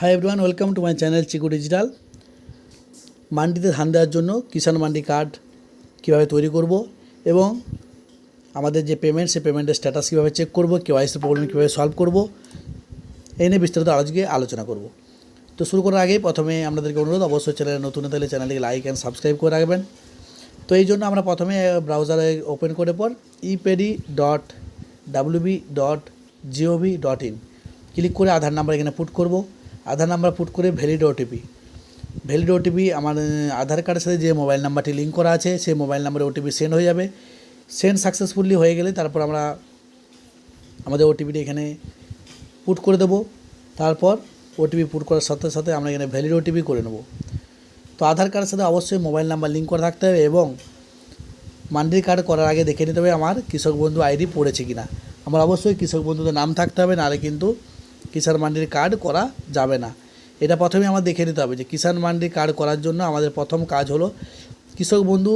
Hi everyone welcome to my channel Chiku digital মান্ডিতে ধান দেওয়ার জন্য কিষাণ মান্ডি কার্ড কীভাবে তৈরি করব এবং আমাদের যে পেমেন্ট সেই পেমেন্টের স্ট্যাটাস কীভাবে চেক করব কেওয়াইসি প্রবলেম কীভাবে সলভ করব, এই নিয়ে বিস্তারিত আজকে আলোচনা করব। তো শুরু করার আগে প্রথমে আপনাদেরকে অনুরোধ, অবশ্যই চ্যানেলে নতুন হতে হলে চ্যানেলটিকে লাইক অ্যান্ড সাবস্ক্রাইব করে রাখবেন। তো এই জন্য আমরা প্রথমে ব্রাউজারে ওপেন করে পর ইপেডি dot WB dot GOV dot in click করে আধার নাম্বার এখানে পুট করব। আধার নাম্বার পুট করে ভ্যালিড ওটিপি ভ্যালিড ওটিপি আমার আধার কার্ডের সাথে যে মোবাইল নাম্বারটি লিঙ্ক করা আছে, সেই মোবাইল নাম্বারে ওটিপি সেন্ড হয়ে যাবে। সেন্ড সাকসেসফুলি হয়ে গেলে তারপর আমরা আমাদের ওটিপিটি এখানে পুট করে দেবো। তারপর ওটিপি পুট করার সাথে সাথে আমরা এখানে ভ্যালিড ওটিপি করে নেব। তো আধার কার্ডের সাথে অবশ্যই মোবাইল নাম্বার লিঙ্ক করা থাকতে হবে এবং মান্ডির কার্ড করার আগে দেখে নিতে হবে আমার কৃষক বন্ধু আইডি পড়েছে কিনা। আমার অবশ্যই কৃষক বন্ধুদের নাম থাকতে হবে, নাহলে কিন্তু কিষাণ মান্ডির কার্ড করা যাবে না। এটা প্রথমে আমার দেখে নিতে হবে যে কিষাণ মান্ডির কার্ড করার জন্য আমাদের প্রথম কাজ হলো কৃষক বন্ধু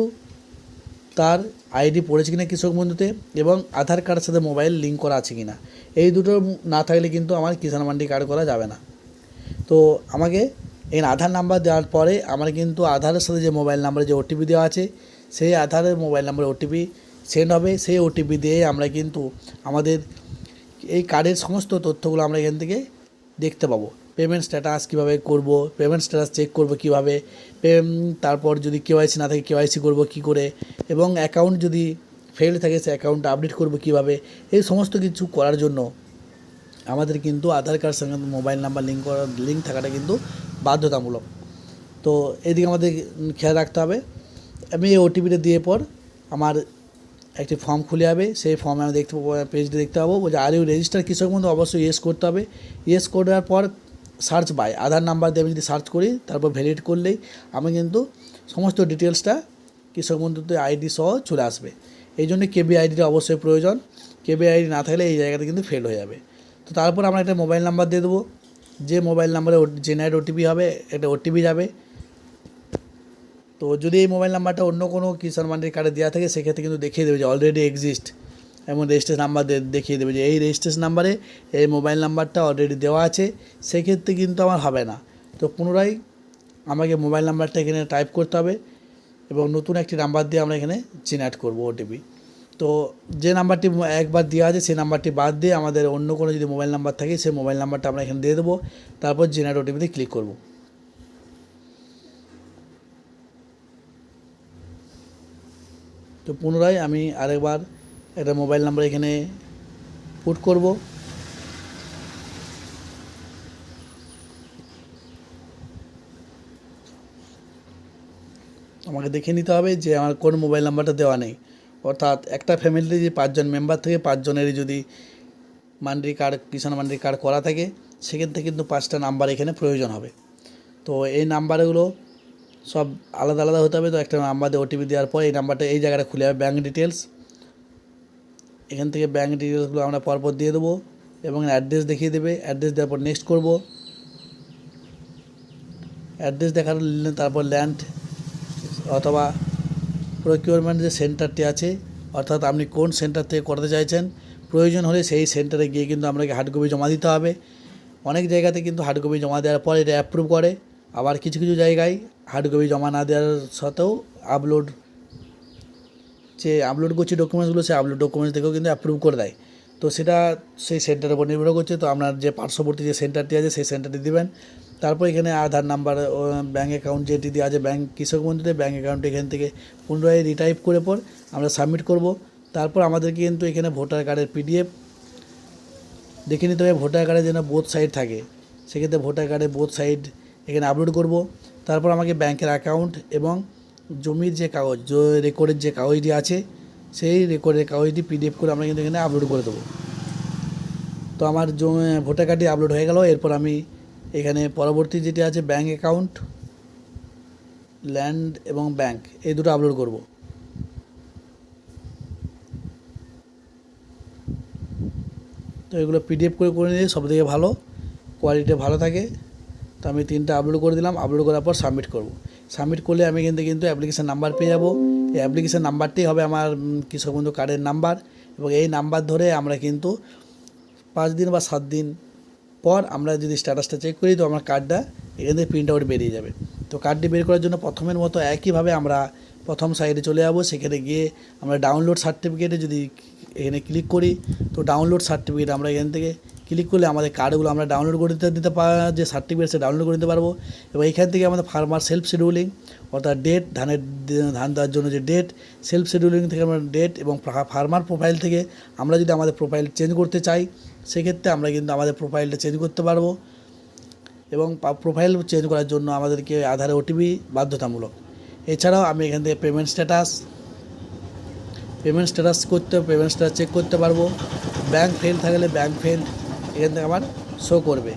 তার আইডি পড়েছে কিনা কৃষক বন্ধুতে এবং আধার কার্ডের সাথে মোবাইল লিঙ্ক করা আছে কিনা। এই দুটো না থাকলে কিন্তু আমার কিষাণ মান্ডি কার্ড করা যাবে না। তো আমাকে এখানে আধার নাম্বার দেওয়ার পরে আমার কিন্তু আধারের সাথে যে মোবাইল নাম্বারে, যে ওটিপি দেওয়া আছে, সেই আধারের মোবাইল নাম্বারে ওটিপি সেন্ড হবে। সেই ওটিপি দিয়ে আমরা কিন্তু আমাদের এই কার্ডের সমস্ত তথ্যগুলো আমরা এখান থেকে দেখতে পাবো। পেমেন্ট স্ট্যাটাস কীভাবে করব পেমেন্ট স্ট্যাটাস চেক করব কীভাবে তারপর যদি কেওয়াইসি না থাকে কেওয়াইসি করব কী করে, এবং অ্যাকাউন্ট যদি ফেল থাকে সে অ্যাকাউন্ট আপডেট করব কীভাবে, এই সমস্ত কিছু করার জন্য আমাদের কিন্তু আধার কার্ড সঙ্গে মোবাইল নাম্বার লিঙ্ক করার লিঙ্ক থাকাটা কিন্তু বাধ্যতামূলক। তো এদিকে আমাদের খেয়াল রাখতে হবে। আমি এই ওটিপিটা দিয়ে পর আমার একটি ফর্ম খুলে যাবে, সেই ফর্মে আমি দেখতে পেজটি দেখতে পাবো। বলছে, আর ইউ রেজিস্টার কৃষক বন্ধু, অবশ্যই ইয়েস করতে হবে। ইয়েস করার পর সার্চ বাই আধার নাম্বার দিয়ে আমি যদি সার্চ করি, তারপর ভ্যালিড করলেই আমি কিন্তু সমস্ত ডিটেলসটা কৃষক বন্ধুতে আইডি সহ চলে আসবে। এই জন্য কেবি আইডিটা অবশ্যই প্রয়োজন। কেবি আইডি না থাকলে এই জায়গাটা কিন্তু ফেল হয়ে যাবে। তো তারপর আমরা একটা মোবাইল নাম্বার দিয়ে দেবো। যে মোবাইল নাম্বারে জেনারেট ওটিপি হবে, একটা ওটিপি যাবে। তো যদি এই মোবাইল নাম্বারটা অন্য কোনো কিষাণ মান্ডির কার্ডে দেওয়া থাকে, সেক্ষেত্রে কিন্তু দেখিয়ে দেবে যে অলরেডি এক্সিস্ট এমন রেজিস্ট্রেশন নাম্বার দেখিয়ে দেবে যে এই রেজিস্ট্রেশন নাম্বারে এই মোবাইল নাম্বারটা অলরেডি দেওয়া আছে, সেক্ষেত্রে কিন্তু আমার হবে না। তো পুনরায় আমাকে মোবাইল নাম্বারটা এখানে টাইপ করতে হবে এবং নতুন একটি নাম্বার দিয়ে আমরা এখানে জেনারেট করব ওটিপি তো যে নাম্বারটি একবার দেওয়া আছে, সেই নাম্বারটি বাদ দিয়ে আমাদের অন্য কোনো যদি মোবাইল নাম্বার থাকে, সেই মোবাইল নাম্বারটা আমরা এখানে দিয়ে দেবো। তারপর জেনারেট ওটিপিতে ক্লিক করব। তো পুনরায় আমি আরেকবার একটা মোবাইল নাম্বার এখানে পুট করব। আমাকে দেখে নিতে হবে যে আমার কোন মোবাইল নাম্বারটা দেওয়া নেই। অর্থাৎ একটা ফ্যামিলিতে যে পাঁচজন মেম্বার থেকে পাঁচজনেরই যদি মান্ডি কার্ড, কিষাণ মান্ডি কার্ড করা থাকে, সেক্ষেত্রে কিন্তু পাঁচটা নাম্বার এখানে প্রয়োজন হবে। তো এই নাম্বারগুলো সব আলাদা আলাদা হতে হবে। তো একটা নাম্বার দিয়ে ওটিপি দেওয়ার পর এই নাম্বারটা এই জায়গাটা খুলে যাবে ব্যাঙ্ক ডিটেলস এখান থেকে ব্যাঙ্ক ডিটেলসগুলো আমরা পরপর দিয়ে দেবো এবং অ্যাড্রেস দেখিয়ে দেবে। অ্যাড্রেস দেওয়ার পর নেক্সট করব। অ্যাড্রেস দেখার তারপর ল্যান্ড অথবা প্রকিউরমেন্ট যে সেন্টারটি আছে, অর্থাৎ আপনি কোন সেন্টার থেকে করতে চাইছেন, প্রয়োজন হলে সেই সেন্টারে গিয়ে কিন্তু আপনাকে হার্ড কপি জমা দিতে হবে। অনেক জায়গাতে কিন্তু হার্ড কপি জমা দেওয়ার পর এটা অ্যাপ্রুভ করে। আবার কিছু কিছু জায়গায় হার্ড কপি জমা না দেওয়ার সত্ত্বেও আপলোড যে আপলোড করছে ডকুমেন্টসগুলো সে আপলোড ডকুমেন্টস থেকেও কিন্তু অ্যাপ্রুভ করে দেয়। তো সেটা সেই সেন্টারের উপর নির্ভর করছে। তো আপনার যে পার্শ্ববর্তী যে সেন্টারটি আছে, সেই সেন্টারটি দিবেন। তারপর এখানে আধার নাম্বার ব্যাঙ্ক অ্যাকাউন্ট যেটি দেওয়া আছে ব্যাঙ্ক কৃষক বন্ধুতে ব্যাঙ্ক অ্যাকাউন্ট এখান থেকে পুনরায় রিটাইপ করে পর আমরা সাবমিট করব। তারপর আমাদেরকে কিন্তু এখানে ভোটার কার্ডের পিডিএফ দেখে নিতে হবে। ভোটার কার্ডে যেন বোথ সাইড থাকে। সেক্ষেত্রে ভোটার কার্ডে বোথ সাইড এখানে আপলোড করব। তারপর আমাকে ব্যাংকের অ্যাকাউন্ট এবং জমির যে কাগজ রেকর্ডের যে কাগজটি আছে, সেই রেকর্ডের কাগজটি পিডিএফ করে আমরা কিন্তু এখানে আপলোড করে দেবো। তো আমার ভোটার কার্ডটি আপলোড হয়ে গেল। এরপর আমি এখানে পরবর্তী যেটি আছে ব্যাঙ্ক অ্যাকাউন্ট ল্যান্ড এবং ব্যাংক এই দুটো আপলোড করব। তো এগুলো পিডিএফ করে করে নিলে সব থেকে ভালো কোয়ালিটি ভালো থাকে। তো আমি তিনটা আপলোড করে দিলাম আপলোড করার পর সাবমিট করব। সাবমিট করলে আমি কিন্তু কিন্তু অ্যাপ্লিকেশান নাম্বার পেয়ে যাব। এই অ্যাপ্লিকেশান নাম্বারটি হবে আমার কৃষক বন্ধু কার্ডের নাম্বার এবং এই নাম্বার ধরে আমরা কিন্তু পাঁচ দিন বা সাত দিন পর আমরা যদি স্ট্যাটাসটা চেক করি, তো আমার কার্ডটা এখান থেকে প্রিন্ট আউট বেরিয়ে যাবে। তো কার্ডটি বের করার জন্য প্রথমের মতো একইভাবে আমরা প্রথম সাইডে চলে যাব। সেখানে গিয়ে আমরা ডাউনলোড সার্টিফিকেটে যদি এখানে ক্লিক করি, তো ডাউনলোড সার্টিফিকেট আমরা এখান থেকে ক্লিক করলে আমাদের কার্ডগুলো আমরা ডাউনলোড করে দিতে দিতে পার যে সার্টিফিকেট সে ডাউনলোড করে নিতে পারব। এবং এখান থেকে আমাদের ফার্মার সেলফ শিডিউলিং অর্থাৎ ডেট ধানের, ধান দেওয়ার জন্য যে ডেট সেলফ শিডিউলিং থেকে আমরা ডেট এবং ফার্মার প্রোফাইল থেকে আমরা যদি আমাদের প্রোফাইল চেঞ্জ করতে চাই, সেক্ষেত্রে আমরা কিন্তু আমাদের প্রোফাইলটা চেঞ্জ করতে পারব। এবং প্রোফাইল চেঞ্জ করার জন্য আমাদেরকে আধারে ওটিপি বাধ্যতামূলক। এছাড়াও আমি এখান থেকে পেমেন্ট স্ট্যাটাস পেমেন্ট স্ট্যাটাস করতে পেমেন্ট স্ট্যাটাস চেক করতে পারব। ব্যাঙ্ক ফেল থাকলে ব্যাংক ফেল এখান থেকে আমার শো করবে।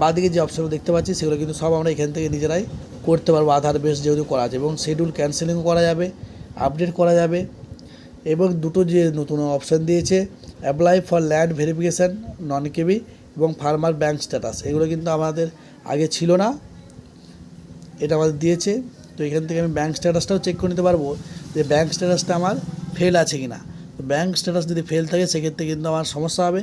বাদিকে যে অপশানগুলো দেখতে পাচ্ছি, সেগুলো কিন্তু সব আমরা এখান থেকে নিজেরাই করতে পারব, আধার বেস যেহেতু করা আছে এবং শিডিউল ক্যান্সেলিংও করা যাবে আপডেট করা যাবে এবং দুটো যে নতুন অপশান দিয়েছে apply for land verification non KB এবং ফার্মার ব্যাংক স্ট্যাটাস এগুলো কিন্তু আমাদের আগে ছিল না। এটা আমাদের দিয়েছে, তো এখান থেকে আমি ব্যাংক স্ট্যাটাসটাও চেক করে নিতে পারব যে ব্যাংক স্ট্যাটাসটা আমার ফেল আছে কি না তো স্ট্যাটাস যদি ফেল থাকে, সেক্ষেত্রে কিন্তু আমার সমস্যা হবে।